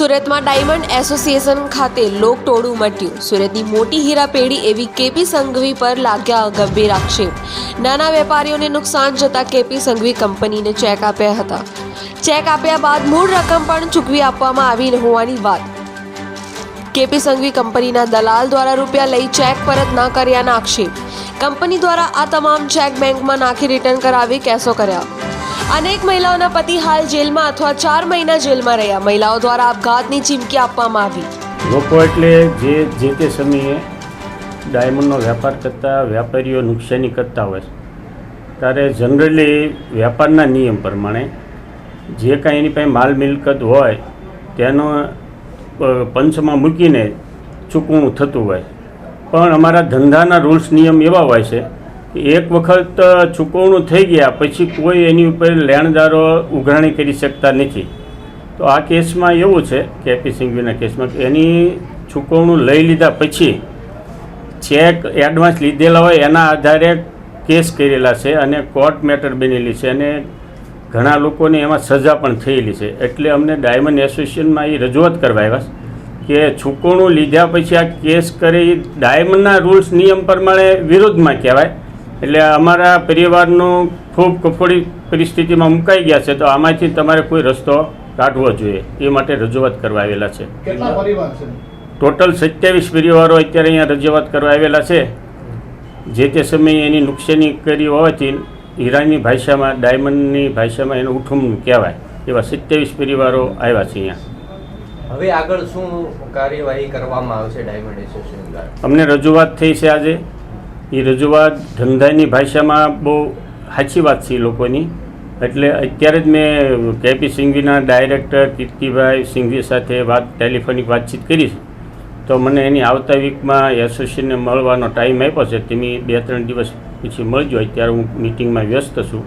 સુરતમાં diamond association ખાતે લોક ટોળું મટ્યું. સુરતની મોટી હીરા પેઢી એવી કેપી સંઘવી પર લાગ્યા ગંભીર આક્ષેપ. નાના વેપારીઓને નુકસાન જતા કેપી સંઘવી કંપનીને ચેક આપ્યા હતા. ચેક આપ્યા બાદ મૂળ રકમ પણ ચૂકવી આપવામાં આવી હોવાની વાત. કેપી સંઘવી કંપનીના દલાલ દ્વારા રૂપિયા લઈ ચેક પરત ન કર્યાના આક્ષેપ. કંપની દ્વારા આ તમામ ચેક બેંકમાં નાખી રિટર્ન કરાવી કેસો કર્યા. અનેક મહિલાઓના પતિ હાલ જેલમાં અથવા ચાર મહિના જેલમાં રહ્યા. મહિલાઓ દ્વારા આપઘાતની ચીમકી આપવામાં આવી. લોકો એટલે જે જે તે સમયે ડાયમંડનો વેપાર કરતા વેપારીઓ નુકસાની કરતા હોય ત્યારે જનરલી વેપારના નિયમ પ્રમાણે જે કાંઈ એની પાસે માલ મિલકત હોય, તેનો પંચમાં મૂકીને ચૂકવણું થતું હોય. પણ અમારા ધંધાના રૂલ્સ, નિયમ એવા હોય છે એક વખત ચૂકવણું થઈ ગયા, પછી કોઈ એની ઉપર લેણદારો ઉઘરાણી કરી શકતા નથી. તો આ કેસમાં એવું છે કે એપી સિંઘવીના કેસમાં એની ચૂકવણું લઈ લીધા પછી ચેક એડવાન્સ લીધેલા હોય એના આધારે કેસ કરેલા છે અને કોર્ટ મેટર બનેલી છે અને ઘણા લોકોને એમાં સજા પણ થયેલી છે. એટલે અમને ડાયમંડ એસોસિએશનમાં એ રજૂઆત કરવા આવ્યા કે ચૂકવણું લીધા પછી આ કેસ કરે એ ડાયમંડના રૂલ્સ નિયમ પ્રમાણે વિરોધમાં કહેવાય. એટલે અમારા પરિવારનું ખૂબ કફોડી પરિસ્થિતિમાં મુકાઈ ગયા છે તો આમાંથી તમારે કોઈ રસ્તો કાઢવો જોઈએ એ માટે રજૂઆત કરવા આવેલા છે. કેટલા પરિવાર છે? ટોટલ સત્યાવીસ પરિવારો અત્યારે અહીંયા રજૂઆત કરવા આવેલા છે. જે તે સમયે એની નુકસાની કરી હોવાથી હીરાની ભાષામાં ડાયમંડની ભાષામાં એનું ઉઠું કહેવાય એવા સત્યાવીસ પરિવારો આવ્યા છે અહીંયા. હવે આગળ શું કાર્યવાહી કરવામાં આવશે ડાયમંડ એસોસિએશન દ્વારા? અમને રજૂઆત થઈ છે આજે. એ રજૂઆત ધંધાની ભાષામાં બહુ સાચી વાત છે લોકોની. એટલે અત્યારે જ મેં કેપી સિંઘવીના ડાયરેક્ટર કીર્તિભાઈ સિંઘવી સાથે વાત, ટેલિફોનિક વાતચીત કરી છે. તો મને એની આવતા વીકમાં એસોસિએશનને મળવાનો ટાઈમ આપ્યો છે. તેની બે ત્રણ દિવસ પછી મળજો. અત્યારે હું મિટિંગમાં વ્યસ્ત છું.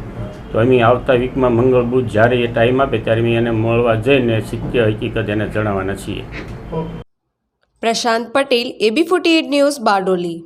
તો અમે આવતા વીકમાં મંગળ બુધ જ્યારે એ ટાઈમ આપે ત્યારે અમે એને મળવા જઈને સત્ય હકીકત એને જણાવવાના છીએ. Prashant Patel, AB forty news Bardoli.